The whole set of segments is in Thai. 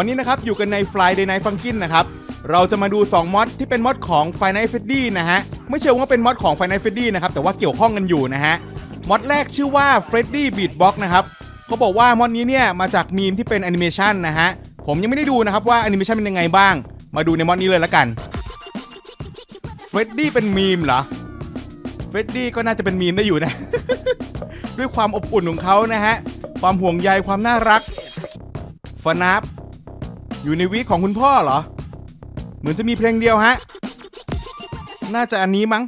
วันนี้นะครับอยู่กันใน Friday Night Funkin นะครับ เราจะมาดู 2มอดที่เป็นมอดของ Final f e d d y นะฮะ ไม่เชื่อว่าเป็นมอดของ Final f e d d y นะครับ แต่ว่าเกี่ยวข้องกันอยู่นะฮะมอดแรกชื่อว่า Freddy Beatbox นะครับเขาบอกว่ามอดนี้เนี่ยมาจากมีมที่เป็นแอนิเมชันนะฮะ ผมยังไม่ได้ดูนะครับว่าแอนิเมชันเป็นยังไงบ้าง มาดูในมอดนี้เลยละกัน Freddy เป็นมีมเหรอ Freddy ก็น่าจะเป็นมีมได้อยู่นะ ด้วยความอบอุ่นของเขานะฮะ ความห่วงใยความน่ารักฟนับ อยู่ในวีคของคุณพ่อเหรอ เหมือนจะมีเพลงเดียวฮะ น่าจะอันนี้มั้ง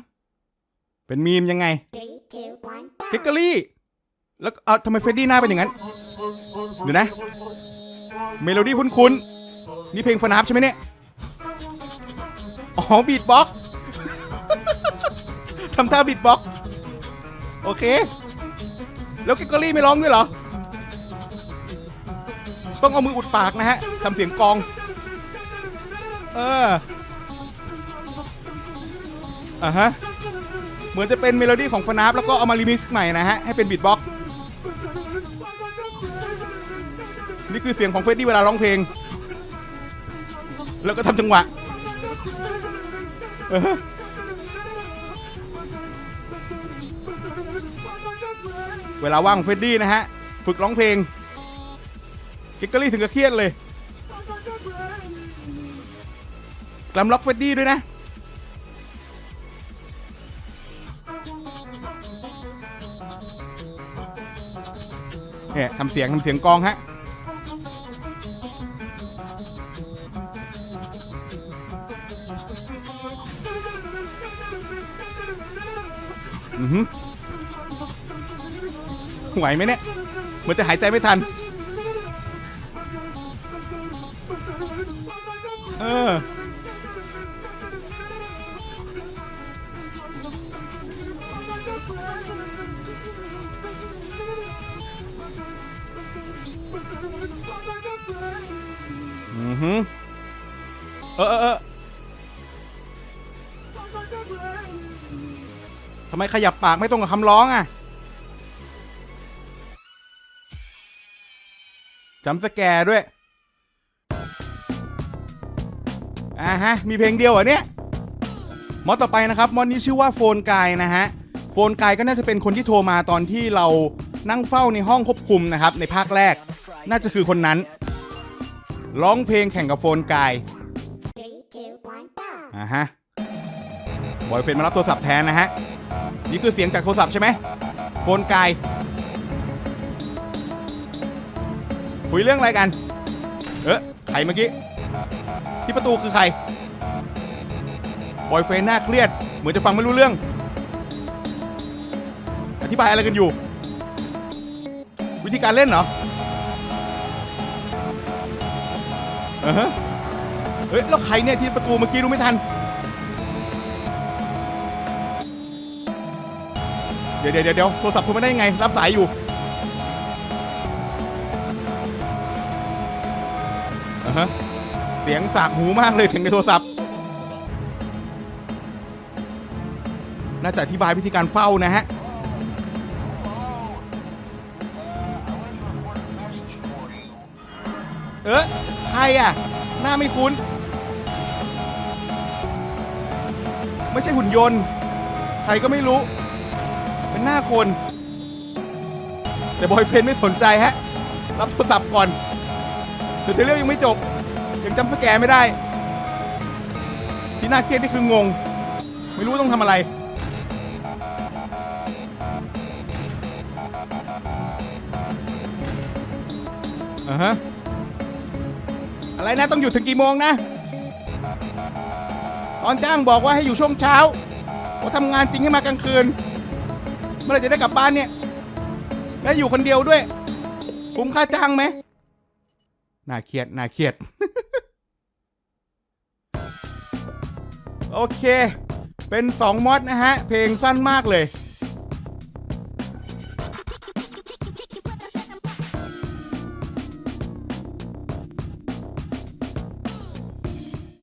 เป็นมีมยังไง Three, two, one. พิกเกอรี่ แล้วเออทำไมเฟรดดี้หน้าเป็นอย่างนั้นเดี๋ยวนะ เมโลดี้คุ้นๆ นี่เพลงฟนับใช่ไหมเนี่ย อ๋อบีทบ็อกทำท่าบีทบ็อกโอเค แล้วพิกเกอรี่ไม่ร้องด้วยเหรอ ต้องเอามืออุดปากนะฮะทำเสียงกอง เอออะฮะ เหมือนจะเป็นเมโลดี้ของฟนาฟแล้วก็เอามารีมิกซ์ใหม่นะฮะ ให้เป็นบีทบ็อกซ์นี่คือเสียงของเฟรดดี้เวลาร้องเพลง แล้วก็ทำจังหวะเวลาว่างของเฟรดดี้นะฮะ ฝึกร้องเพลง กิกเกอรี่ถึงกับเครียดเลยกลัมล็อกเฟดดี้ด้วยนะ เนี่ยทำเสียงทำเสียงกองฮะ อือหือไหวไหมเนี่ย เหมือนจะหายใจไม่ทัน เออ อือหือเออเออเออทำไมขยับปากไม่ตรงกับคำร้องอะจำสแกร์ด้วย อ่าฮะ มีเพลงเดียวเหรอเนี่ยมอดต่อไปนะครับมอดนี้ชื่อว่าโฟนกายนะฮะ โฟนกายก็น่าจะเป็นคนที่โทรมาตอนที่เรานั่งเฝ้าในห้องควบคุมนะครับ ในภาคแรก น่าจะคือคนนั้น ร้องเพลงแข่งกับโฟนกายอ่าฮะบอยเฟนมารับโทรศัพท์แทนนะฮะ นี่คือเสียงจากโทรศัพท์ใช่ไหมโฟนกายคุยเรื่องอะไรกัน เอ๊ะ ใครเมื่อกี้ ที่ประตูคือใคร บอยเฟนหน้าเครียด เหมือนจะฟังไม่รู้เรื่อง อธิบายอะไรกันอยู่ วิธีการเล่นเหรออ่าฮะเฮ้ย แล้วใครเนี่ยที่ประตูเมื่อกี้รู้ไม่ทัน เดี๋ยวเดี๋ยวเดี๋ยวโทรศัพท์โทรไมาได้ไง รับสายอยู่ อ่าฮะเสียงสากหูมากเลยเสียงในโทรศัพท์ น่าจะอธิบายวิธีการเฝ้านะฮะ เออใครอะ หน้าไม่คุ้น ไม่ใช่หุ่นยนต์ ใครก็ไม่รู้ เป็นหน้าคน แต่บอยเฟนไม่สนใจฮะ รับโทรศัพท์ก่อน เดี๋ยวเรื่องยังไม่จบ ยังจำสแกร์ไม่ได้ ที่น่าเครียดนี่คืองง ไม่รู้ต้องทำอะไร อ่าฮะ อะไรนะต้องอยู่ถึงกี่โมงนะ ตอนจ้างบอกว่าให้อยู่ช่วงเช้าว่าทำงานจริงให้มากลางคืน เมื่อไหรจะได้กลับบ้านเนี่ย แล้วอยู่คนเดียวด้วย คุ้มค่าจ้างไหม น่าเครียดน่าเครียด โอเค เป็น 2มอดนะฮะ เพลงสั้นมากเลย